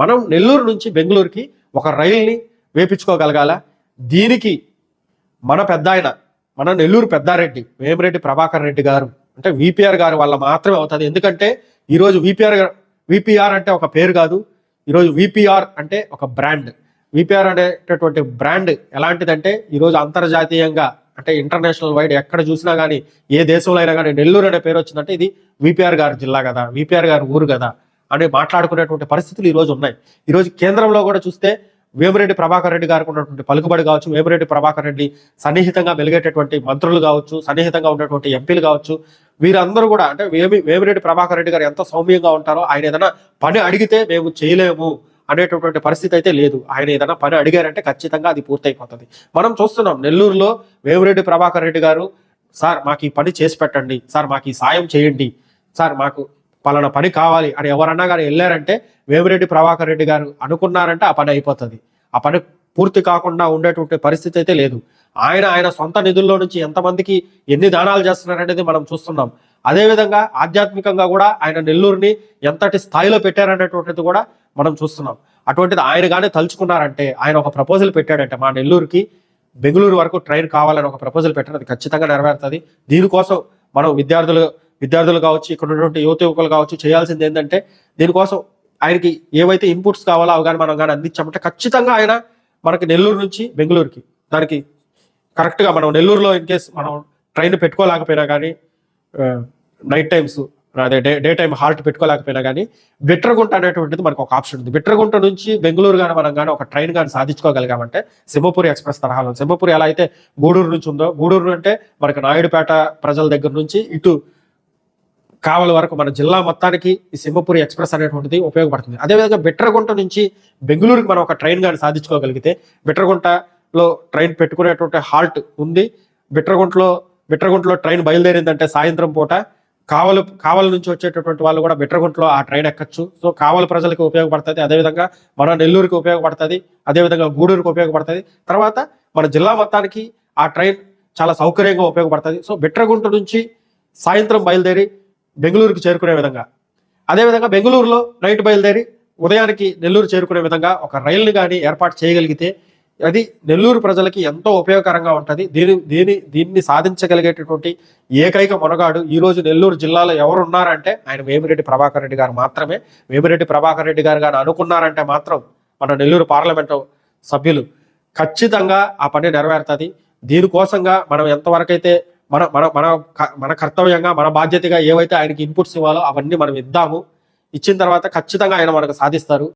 మనం నెల్లూరు నుంచి బెంగళూరుకి ఒక రైల్ని వేపించుకోగలగాల? దీనికి మన పెద్ద ఆయన మన నెల్లూరు పెద్దారెడ్డి వేమిరెడ్డి ప్రభాకర్ రెడ్డి గారు అంటే విపిఆర్ గారు వల్ల మాత్రమే అవుతుంది ఎందుకంటే ఈరోజు విపిఆర్ విపిఆర్ అంటే ఒక పేరు కాదు. ఈరోజు విపిఆర్ అంటే ఒక బ్రాండ్. విపిఆర్ అనేటటువంటి బ్రాండ్ ఎలాంటిదంటే ఈరోజు అంతర్జాతీయంగా అంటే ఇంటర్నేషనల్ వైడ్ ఎక్కడ చూసినా కానీ ఏ దేశంలో అయినా కానీ నెల్లూరు అనే పేరు వచ్చిందంటే ఇది విపిఆర్ గారి జిల్లా కదా విపిఆర్ గారి ఊరు కదా. అని మాట్లాడుకునేటువంటి పరిస్థితులు ఈరోజు ఉన్నాయి. ఈరోజు కేంద్రంలో కూడా చూస్తే వేమిరెడ్డి ప్రభాకర్ రెడ్డి గారికి ఉన్నటువంటి పలుకుబడి కావచ్చు వేమిరెడ్డి ప్రభాకర్ రెడ్డి సన్నిహితంగా మెలిగేటటువంటి మంత్రులు కావచ్చు సన్నిహితంగా ఉన్నటువంటి ఎంపీలు కావచ్చు వీరందరూ కూడా అంటే వేమి వేమిరెడ్డి ప్రభాకర్ రెడ్డి గారు ఎంత సౌమ్యంగా ఉంటారో ఆయన ఏదైనా పని అడిగితే మేము చేయలేము అనేటటువంటి పరిస్థితి అయితే లేదు. ఆయన ఏదైనా పని అడిగారంటే ఖచ్చితంగా అది పూర్తయిపోతుంది. మనం చూస్తున్నాం నెల్లూరులో వేమిరెడ్డి ప్రభాకర్ రెడ్డి గారు సార్ మాకు ఈ పని చేసి పెట్టండి సార్ మాకు ఈ సాయం చేయండి సార్ మాకు పలానా పని కావాలి అని ఎవరన్నా కానీ వెళ్ళారంటే వేమిరెడ్డి ప్రభాకర్ రెడ్డి గారు అనుకున్నారంటే ఆ పని అయిపోతుంది. ఆ పని పూర్తి కాకుండా ఉండేటువంటి పరిస్థితి అయితే లేదు. ఆయన ఆయన సొంత నిధుల్లో నుంచి ఎంతమందికి ఎన్ని దానాలు చేస్తున్నారనేది మనం చూస్తున్నాం. అదేవిధంగా ఆధ్యాత్మికంగా కూడా ఆయన నెల్లూరుని ఎంతటి స్థాయిలో పెట్టారనేటువంటిది కూడా మనం చూస్తున్నాం. అటువంటిది ఆయన కానీ తలుచుకున్నారంటే ఆయన ఒక ప్రపోజల్ పెట్టాడంటే మా నెల్లూరుకి బెంగళూరు వరకు ట్రైన్ కావాలని ఒక ప్రపోజల్ పెట్టడం అది ఖచ్చితంగా నెరవేరుతుంది. దీనికోసం మనం విద్యార్థులు విద్యార్థులు కావచ్చు ఇక్కడ ఉన్నటువంటి యువత యువకులు కావచ్చు చేయాల్సింది ఏంటంటే దీనికోసం ఆయనకి ఏవైతే ఇన్పుట్స్ కావాలో అవి కానీ మనం కానీ అందించామంటే ఖచ్చితంగా ఆయన మనకి నెల్లూరు నుంచి బెంగళూరుకి దానికి కరెక్ట్గా మనం నెల్లూరులో ఇన్ కేస్ మనం ట్రైన్ పెట్టుకోలేకపోయినా కానీ నైట్ టైమ్స్ అదే డే డే టైం హాల్ట్ పెట్టుకోలేకపోయినా కానీ బిట్రగుంట అనేటువంటిది మనకు ఒక ఆప్షన్ ఉంది. బిట్రగుంట నుంచి బెంగళూరు కానీ మనం కానీ ఒక ట్రైన్ కానీ సాధించుకోగలిగామంటే సింహపురి ఎక్స్ప్రెస్ తరహాలో సింహపురి ఎలా అయితే గూడూరు నుంచి ఉందో గూడూరు అంటే మనకి నాయుడుపేట ప్రజల దగ్గర నుంచి ఇటు కావల వరకు మన జిల్లా మొత్తానికి ఈ సింహపురి ఎక్స్ప్రెస్ అనేటువంటిది ఉపయోగపడుతుంది. అదేవిధంగా బిట్రగుంట నుంచి బెంగళూరుకి మనం ఒక ట్రైన్ కానీ సాధించుకోగలిగితే బిట్రగుంటలో ట్రైన్ పెట్టుకునేటువంటి హాల్ట్ ఉంది. బిట్రగుంటలో బిట్రగుంటలో ట్రైన్ బయలుదేరిందంటే సాయంత్రం పూట కావలు కావల నుంచి వచ్చేటటువంటి వాళ్ళు కూడా బిట్రగుంటలో ఆ ట్రైన్ ఎక్కచ్చు. సో కావల ప్రజలకు ఉపయోగపడుతుంది. అదేవిధంగా మన నెల్లూరుకి ఉపయోగపడుతుంది. అదేవిధంగా గూడూరుకి ఉపయోగపడుతుంది. తర్వాత మన జిల్లా మొత్తానికి ఆ ట్రైన్ చాలా సౌకర్యంగా ఉపయోగపడుతుంది. సో బిట్రగుంట నుంచి సాయంత్రం బయలుదేరి బెంగళూరుకి చేరుకునే విధంగా. అదేవిధంగా బెంగళూరులో నైట్ బయలుదేరి ఉదయానికి నెల్లూరు చేరుకునే విధంగా ఒక రైలును కానీ ఏర్పాటు చేయగలిగితే అది నెల్లూరు ప్రజలకి ఎంతో ఉపయోగకరంగా ఉంటుంది. దీని దీని దీన్ని సాధించగలిగేటటువంటి ఏకైక మొనగాడు ఈరోజు నెల్లూరు జిల్లాలో ఎవరు ఉన్నారంటే ఆయన వేమిరెడ్డి ప్రభాకర్ రెడ్డి గారు మాత్రమే. వేమిరెడ్డి ప్రభాకర్ రెడ్డి గారు కానీ అనుకున్నారంటే మాత్రం మన నెల్లూరు పార్లమెంటు సభ్యులు ఖచ్చితంగా ఆ పని నెరవేరుతుంది. దీనికోసంగా మనం ఎంతవరకైతే మన మన మన మన కర్తవ్యంగా మన బాధ్యతగా ఏవైతే ఆయనకి ఇన్పుట్స్ ఇవ్వాలో అవన్నీ మనం ఇద్దాము. ఇచ్చిన తర్వాత ఖచ్చితంగా ఆయన మనకు సాధిస్తారు.